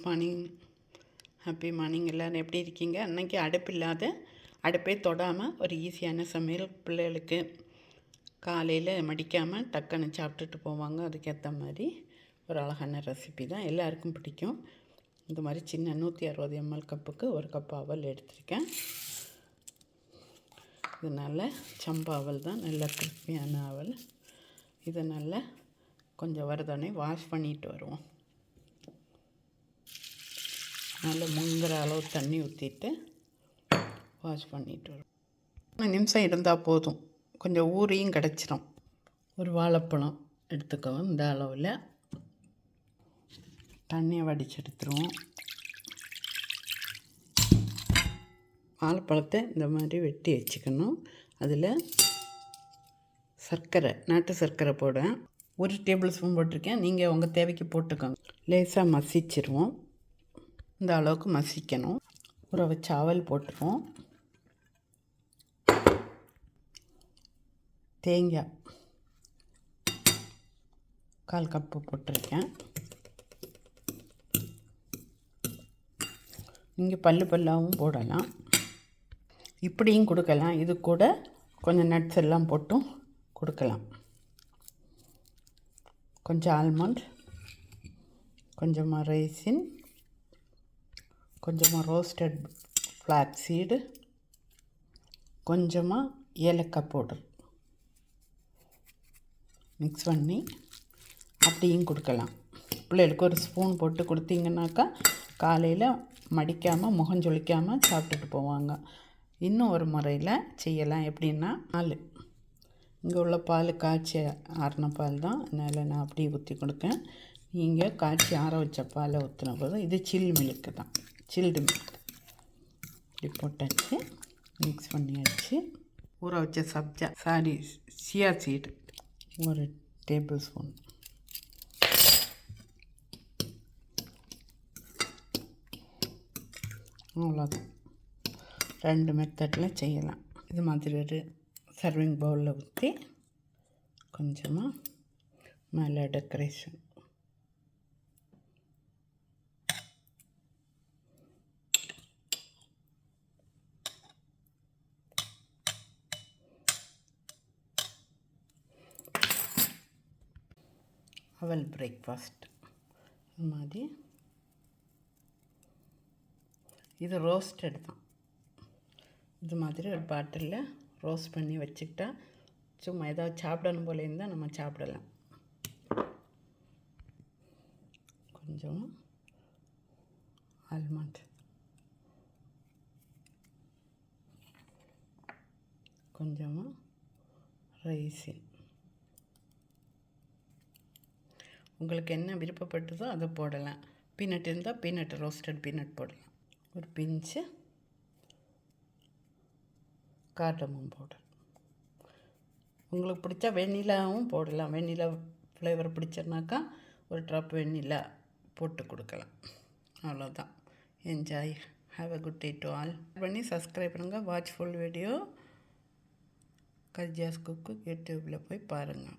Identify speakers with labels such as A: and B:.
A: Good morning happy morning எல்லோரும் எப்படி இருக்கீங்க? அன்னைக்கு அடுப்பு இல்லாத அடுப்பே தொடாமல் ஒரு ஈஸியான சமையல் பிள்ளைகளுக்கு காலையில் மடிக்காமல் டக்குன்னு சாப்பிட்டுட்டு போவாங்க. அதுக்கேற்ற மாதிரி ஒரு அழகான ரெசிபி தான் எல்லாருக்கும் பிடிக்கும். இந்த மாதிரி சின்ன நூற்றி அறுபது எம்எல் கப்புக்கு ஒரு கப் அவல் எடுத்திருக்கேன். இது நல்ல சம்பா அவல் தான். நல்ல கிறிஸ்பியான அவல். இதை நல்லா கொஞ்சம் வரதானே வாஷ் பண்ணிட்டு வருவோம். நல்ல முங்குற அளவு தண்ணி ஊற்றிட்டு வாஷ் பண்ணிட்டு வரும். மூணு நிமிஷம் இருந்தால் போதும். கொஞ்சம் ஊறியும் கிடச்சிரும். ஒரு வாழைப்பழம் எடுத்துக்கவும் இந்த அளவில். தண்ணியை வடிச்சு எடுத்துருவோம். வாழைப்பழத்தை இந்த மாதிரி வெட்டி வச்சுக்கணும். அதில் சர்க்கரை நாட்டு சர்க்கரை போடுவேன் ஒரு டேபிள் ஸ்பூன் போட்டிருக்கேன். நீங்கள் உங்கள் தேவைக்கு போட்டுக்கோங்க. லேசாக மசிச்சிருவோம். இந்த அளவுக்கு மசிக்கணும். ஊற வச்ச அவல் போட்டுருவோம். தேங்காய் கால் கப்பு போட்டிருக்கேன். நீங்கள் பல்லு பல்லாகவும் போடலாம். இப்படியும் கொடுக்கலாம். இது கூட கொஞ்சம் நட்ஸ் எல்லாம் போட்டும் கொடுக்கலாம். கொஞ்சம் ஆல்மண்ட் கொஞ்சமாக ரைசின் கொஞ்சமாக ரோஸ்டட் ஃப்ளாக் சீடு கொஞ்சமாக ஏலக்காய் பவுடர் மிக்ஸ் பண்ணி அப்படியும் கொடுக்கலாம். பிள்ளைகளுக்கு ஒரு ஸ்பூன் போட்டு கொடுத்தீங்கன்னாக்கா காலையில் மடிக்காமல் முகம் ஜொலிக்காமல் சாப்பிட்டுட்டு போவாங்க. இன்னும் ஒரு முறையில் செய்யலாம். எப்படின்னா பால். இங்கே உள்ள பால் காய்ச்சி ஆறின பால் தான். அதனால் நான் அப்படியே ஊற்றி கொடுக்கேன் நீங்கள் காய்ச்சி ஆற வச்ச பாலை ஊற்றின போது இது சில் மில்க்கு தான். Chilled milk. இப்படி போட்டாச்சு. மிக்ஸ் பண்ணியாச்சு. ஊற வச்ச சப்ஜா சாரி சியா சீடு ஒரு டேபிள் ஸ்பூன் அவ்வளோதான் ரெண்டு மெத்தடில் செய்யலாம். இது மாதிரி ஒரு சர்விங் பவுலில் ஊற்றி கொஞ்சமாக மேலே டெக்கரேஷன் அவல் பிரேக்ஃபாஸ்ட் இது மாதிரி. இது ரோஸ்டட் தான். இது மாதிரி ஒரு பாட்டிலில் ரோஸ்ட் பண்ணி வச்சுக்கிட்டா சும்மா ஏதாவது சாப்பிடணும் போல இருந்தால் நம்ம சாப்பிடலாம். கொஞ்சம் ஆல்மண்ட் கொஞ்சமாக ரைசின் உங்களுக்கு என்ன விருப்பப்பட்டதோ அதை போடலாம். பீனட் இருந்தால் பீனட் ரோஸ்டட் பீனட் போடலாம். ஒரு பிஞ்சு கார்டமும் பவுடர் உங்களுக்கு பிடிச்சா வெண்ணிலாவும் போடலாம். வெண்ணிலா ஃப்ளேவர் பிடிச்சனாக்கா ஒரு ட்ராப் வெண்ணிலா போட்டு கொடுக்கலாம். அவ்வளோதான் enjoy have a good day to all பண்ணி சப்ஸ்கிரைப் பண்ணுங்கள் வாட்ச் ஃபுல் வீடியோ கல்ஜாஸ் குக்கு யூடியூப்பில் போய் பாருங்கள்